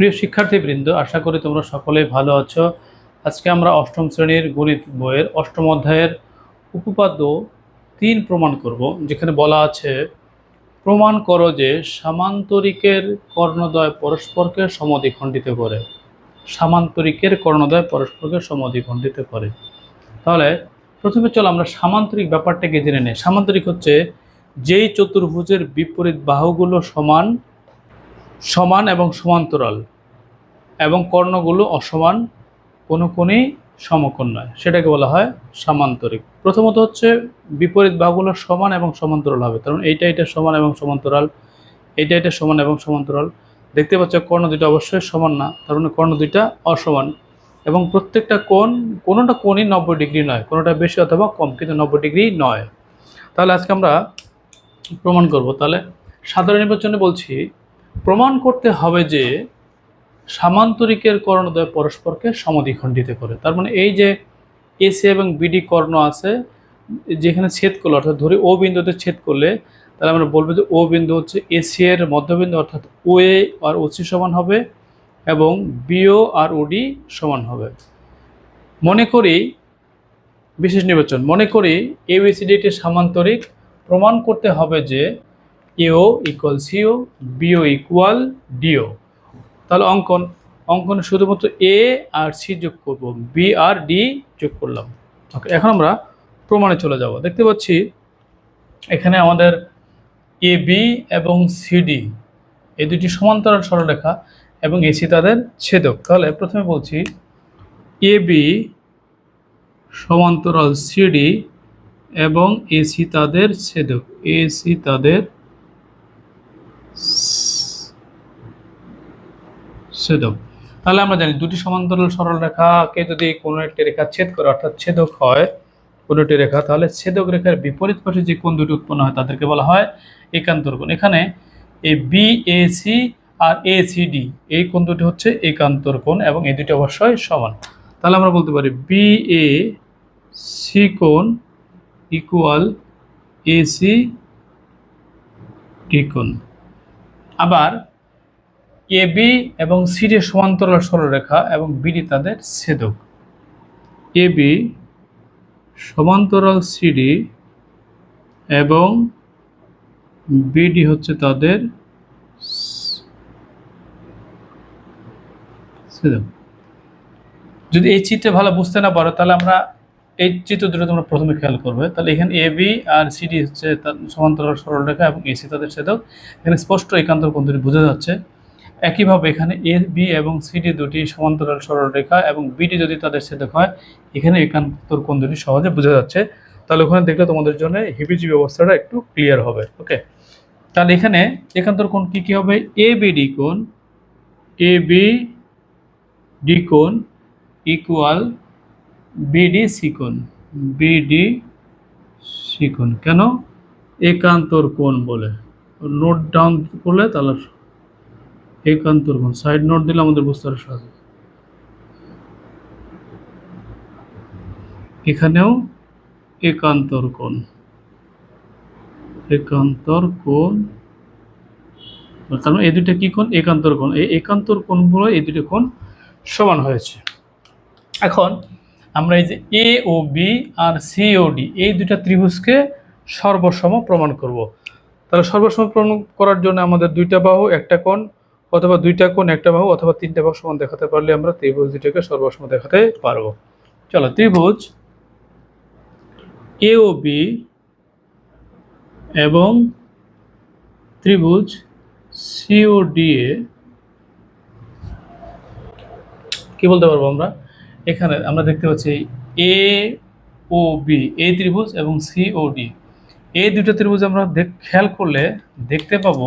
প্রিয় শিক্ষার্থীবৃন্দ, আশা করি তোমরা সকলেই ভালো আছো। আজকে আমরা অষ্টম শ্রেণির গণিত বইয়ের অষ্টম অধ্যায়ের উপপাদ্য তিন প্রমাণ করব, যেখানে বলা আছে, প্রমাণ করো যে সামান্তরিকের কর্ণদ্বয় পরস্পরকে সমদ্বিখণ্ডিত করে। সামান্তরিকের কর্ণদ্বয় পরস্পরকে সমদ্বিখণ্ডিত করে। তাহলে প্রথমে চলো আমরা সামান্তরিক ব্যাপারটাকে জেনে নেই। সামান্তরিক হচ্ছে যেই চতুর্ভুজের বিপরীত বাহুগুলো সমান সমান এবং সমান্তরাল। এবং কর্ণগুলো অসমান, কোনো কোণেই সমকোণ নয়। সেটাকে বলা হয় সামান্তরিক। প্রথমত হচ্ছে বিপরীত বাহুগুলো সমান এবং সমান্তরাল হবে। কারণ এইটা এটা সমান এবং সমান্তরাল, এইটা এটা সমান এবং সমান্তরাল। দেখতে পাচ্ছ কর্ণ দুইটা অবশ্যই সমান না, তার মানে কর্ণ দুইটা অসমান। এবং প্রত্যেকটা কোণ কোনোটা কোণই নব্বই ডিগ্রি নয় কোনোটা বেশি অথবা কম, কিন্তু নব্বই ডিগ্রি নয়। তাহলে আজকে আমরা প্রমাণ করব। তাহলে সাধারণ নির্বাচনে বলছি প্রমাণ করতে হবে যে সামান্তরিকের কর্ণদ্বয় পরস্পরকে সমদ্বিখণ্ডিত করে। তার মানে এই যে এসি এবং বিডি কর্ণ আছে, যেখানে ছেদ করল, অর্থাৎ ধরে ও বিন্দুতে ছেদ করলে, তাহলে আমরা বলব যে ও বিন্দু হচ্ছে এসি এর মধ্যবিন্দু, অর্থাৎ ও এ আর ওসি সমান হবে এবং বিও আর ওডি সমান হবে। মনে করি, বিশেষ নির্বাচন, মনে করি এবিসিডি একটি সামান্তরিক প্রমাণ করতে হবে যে AO equal CO BO equal DO তাহলে অঙ্কন, অঙ্কনে শুধুমাত্র এ আর সি যোগ করব। বি আর ডি যোগ করলাম। ওকে এখন আমরা প্রমাণে চলে যাব। দেখতে পাচ্ছি এখানে আমাদের এ বি এবং সিডি এই দুটি সমান্তরাল সরলরেখা এবং এসি তাদের ছেদক। তাহলে প্রথমে বলছি এ বি সমান্তরাল সিডি এবং এসি তাদের ছেদক। এসি তাদের ছেদক। তাহলে আমরা জানি দুটি সমান্তরাল সরল রেখাকে যদি কোনো একটি রেখা ছেদ করে, অর্থাৎ ছেদক হয় কোনো একটি রেখা, তাহলে ছেদক রেখার বিপরীত পাশে যে কোন দুটি উৎপন্ন হয় তাদেরকে বলা হয় একান্তর কোণ। এখানে এই বি এ সি আর এ সি ডি এই কোন দুটি হচ্ছে একান্তর কোণ এবং এই দুটি অবশ্যই সমান। তাহলে আমরা বলতে পারি বি এ সি কোণ ইকুয়াল এ সি ডি কোণ। আবার এ বি এবং সিডি সমান্তরাল সরলরেখা এবং বিডি তাদের ছেদক। এ বি সমান্তরাল সিডি এবং বিডি হচ্ছে তাদের ছেদক। যদি এই চিত্রে ভালো বুঝতে না পারো, তাহলে আমরা এই চিত্র দুটো তোমরা প্রথমে খেয়াল করবে। তাহলে এখানে এ বি আর সিডি হচ্ছে তার সমান্তরাল সরলরেখা এবং এসি তাদের ছেদক। এখানে স্পষ্ট একান্তর দুটি বোঝা যাচ্ছে। একইভাবে এখানে এ বি এবং সিডি দুটি সমান্তরাল সরলরেখা এবং বিডি যদি তাদের ছেদক হয়, এখানে একান্তর কোণ দুটি সহজে বোঝা যাচ্ছে। তাহলে ওখানে দেখলে তোমাদের জন্য হিবিজি ব্যবস্থাটা একটু ক্লিয়ার হবে ওকে তাহলে এখানে একান্তর কোণ কী কী হবে? এ বিডি কোণ এ বি ডি কোণ ইকুয়াল বিডি সিকোণ বিডি সিকোণ কেন? একান্তর কোণ বলে। নোট ডাউন করলে তাহলে একান্তর কোণ সাইড নোট দিলে আমাদের বুঝতে আরও সহজ। এখানেও একান্তর কোণ। একান্তর কোণ। তার মানে এই দুইটা কি কোণ? একান্তর কোণ। এই একান্তর কোণগুলো এই দুটো কোণ সমান হয়েছে। এখন আমরা এই যে এ ও বি আর সি ও ডি এই দুইটা ত্রিভুজকে সর্বসম প্রমাণ করব। তাহলে সর্বসম প্রমাণ করার জন্য আমাদের দুইটা বাহু, একটা কোণ অথবা দুইটা কোণ, একটা বাহু অথবা তিনটা বাহু সমান দেখাতে পারলে আমরা ত্রিভুজ দুইটাকে সর্বসম দেখাতে পারব। চলো, ত্রিভুজ এ ও বি এবং ত্রিভুজ সিও ডি এ কি বলতে পারব আমরা? এখানে আমরা দেখতে পাচ্ছি এ ও বি এ ত্রিভুজ এবং সি ও ডি এই দুটো ত্রিভুজ আমরা খেয়াল করলে দেখতে পাবো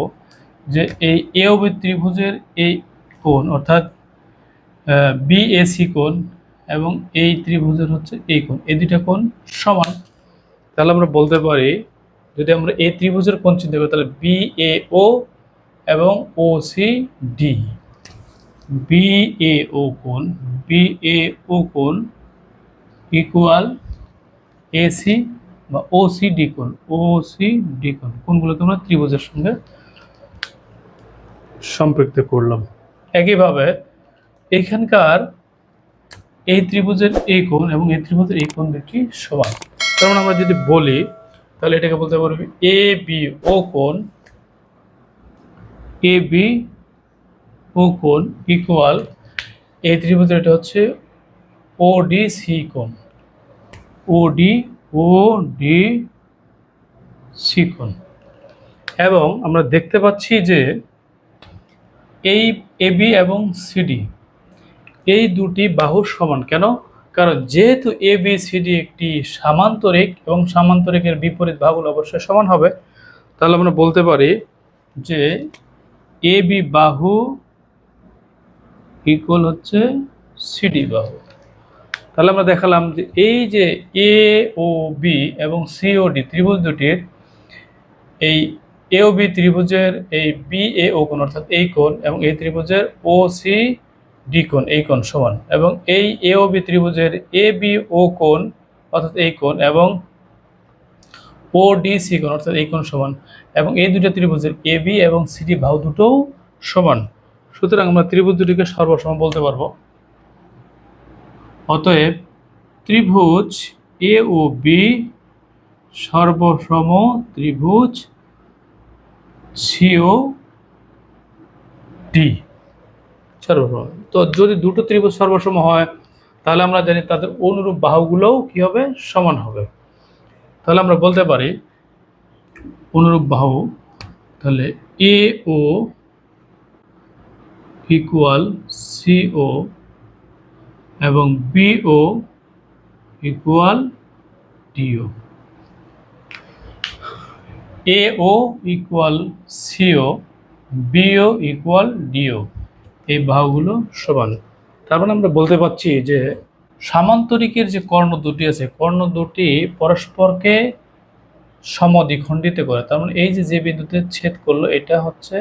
যে এই এ ও বি ত্রিভুজের এই কোণ, অর্থাৎ বি এ সি কোণ এবং এই ত্রিভুজের হচ্ছে এই কোণ। এই দুইটা কোণ সমান। তাহলে আমরা বলতে পারি, যদি আমরা এই ত্রিভুজের কোণ চিন্তা করি তাহলে বি এ ও এবং O C D B A O কোণ বি এ ও কোণ ইকুয়াল এসি বা ও সি ডি কোণ সি ডি কোণ। কোণগুলোকে আমরা ত্রিভুজের সঙ্গে সম্পৃক্ত করলাম। একইভাবে এখানকার এই ত্রিভুজের এই কোণ এবং এই ত্রিভুজের এই কোণ দুটি সমান। মানে আমরা যদি বলি, তাহলে এটাকে বলতে পারবি এ বি ও কোণ। এ বি ও কোণ ইকুয়াল এই ত্রিভুজের এটা হচ্ছে ও ডি সি কোণ। O D O D C কোণ। এবং আমরা দেখতে পাচ্ছি যে এই এবি এবং সিডি এই দুটি বাহু সমান কেন? কারণ যেহেতু এ বি সিডি একটি সামান্তরিক এবং সামান্তরিকের বিপরীত বাহুগুলো অবশ্যই সমান হবে, তাহলে আমরা বলতে পারি যে এ বি বাহু ইকুয়াল হচ্ছে সিডি বাহু। তাহলে আমরা দেখালাম যে এই যে এ ও বি এবং সিওডি ত্রিভুজ দুটির এই এ ও বি ত্রিভুজের এই বি এ ও কোণ, অর্থাৎ এই কোণ এবং এই ত্রিভুজের ও সি ডি কোণ, এই কোণ সমান এবং এই এ ও বি ত্রিভুজের এ বি ও কোণ, অর্থাৎ এই কোণ এবং ও ডি সি কোণ, অর্থাৎ এই কোণ সমান এবং এই দুটো ত্রিভুজের এ বি এবং সিডি বাহু দুটোও সমান। সুতরাং আমরা ত্রিভুজ দুটিকে সর্বসম বলতে পারব। অতএব ত্রিভুজ এ ও বি সর্বসম ত্রিভুজ সিও ডি সর্বসম। তো যদি দুটো ত্রিভুজ সর্বসম হয়, তাহলে আমরা জানি তাদের অনুরূপ বাহুগুলোও কি হবে? সমান হবে। তাহলে আমরা বলতে পারি, অনুরূপ বাহু, তাহলে এ ও ইকুয়াল সিও এবং BO equal DO A O equal CO BO equal DO এই বাহুগুলো সমান। তার মানে আমরা বলতে পারছি যে সামান্তরিকের যে কর্ণ দুটি আছে, কর্ণ দুটি পরস্পরকে সমদ্বিখণ্ডিত করে। তার মানে এই যে যে বিন্দুতে ছেদ করল, এটা হচ্ছে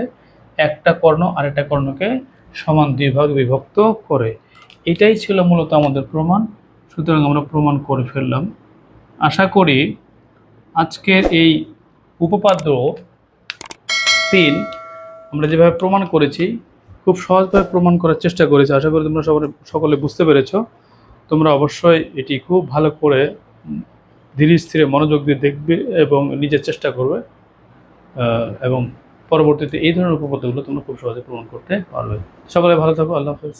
একটা কর্ণ আর একটা কর্ণকে সমান দুই ভাগ বিভক্ত করে। এটাই ছিল মূলত আমাদের প্রমাণ। সুতরাং আমরা প্রমাণ করে ফেললাম। আশা করি আজকের এই উপপাদ্য তিন, আমরা যেভাবে প্রমাণ করেছি, খুব সহজভাবে প্রমাণ করার চেষ্টা করেছি। আশা করি তোমরা সবাই সকলে বুঝতে পেরেছ। তোমরা অবশ্যই এটি খুব ভালো করে ধীরে স্থিরে মনোযোগ দিয়ে দেখবে এবং নিজের চেষ্টা করবে এবং পরবর্তীতে এই ধরনের উপপাদ্যগুলো তোমরা খুব সহজে প্রমাণ করতে পারবে। সকলে ভালো থাকো। আল্লাহ হাফেজ।